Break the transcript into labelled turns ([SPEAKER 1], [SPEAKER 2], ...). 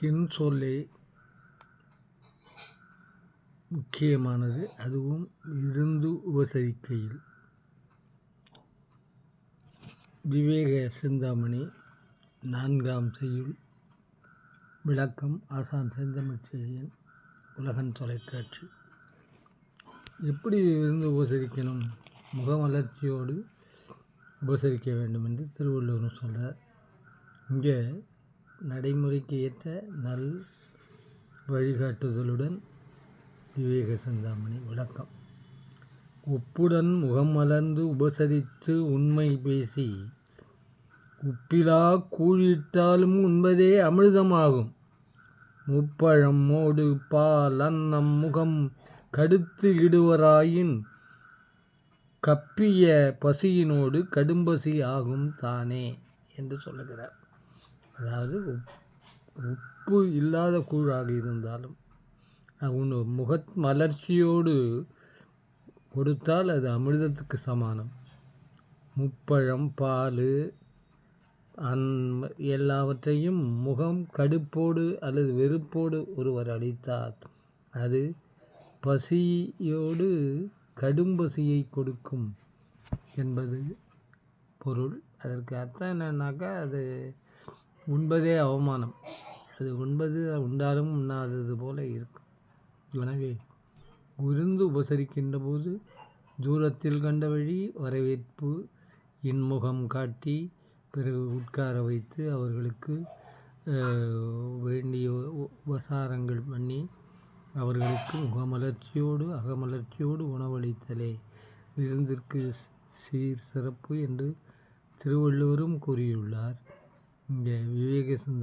[SPEAKER 1] என் சொல்லே முக்கியமானது. அதுவும் இருந்து உபசரிக்கையில். விவேக சிந்தாமணி நான்காம் செய்யுள். விளக்கம் ஆசான் செந்தமிழ்ச்செழியன் உலகன் தொலைக்காட்சி. எப்படி இருந்து உபசரிக்கணும்? முகமலர்ச்சியோடு உபசரிக்க வேண்டும் என்று திருவள்ளுவர் சொல்கிறார் இங்கே நடைமுறைக்கு ஏற்ற நல் வழிகாட்டுதலுடன் விவேக சிந்தாமணி விளக்கம். உப்புடன் முகமலர்ந்து உபசரித்து உண்மை பேசி உப்பிலா கூழிட்டாலும் உண்பதே அமிர்தமாகும். முப்பழம் மோடு பால் அன்னம் முகம் கடுத்து இடுவராயின் கப்பிய பசியினோடு கடும்பசி ஆகும் தானே என்று சொல்லுகிறார். அதாவது உப்பு இல்லாத கூழாக இருந்தாலும் ஒன்று முக மலர்ச்சியோடு கொடுத்தால் அது அமிர்தத்துக்கு சமானம். முப்பழம் பால் அன் எல்லாவற்றையும் முகம் கடுப்போடு அல்லது வெறுப்போடு ஒருவர் அளித்தார் அது பசியோடு கடும் பசியை கொடுக்கும் என்பது பொருள். அதற்கு அர்த்தம் என்னன்னாக்கா அது உண்பதே அவமானம். அது உண்பது உண்டாலும் உண்ணாதது போல இருக்கும். எனவே விருந்து உபசரிக்கின்ற போது தூரத்தில் கண்ட வழி வரவேற்பு இன்முகம் காட்டி பிறகு உட்கார வைத்து அவர்களுக்கு வேண்டிய உ- உபசாரங்கள் பண்ணி அவர்களுக்கு முகமலர்ச்சியோடு அகமலர்ச்சியோடு உணவளித்தலே. விருந்திற்கு சீர் சிறப்பு என்று திருவள்ளுவரும் கூறியுள்ளார். இங்கே விவேக சிந்த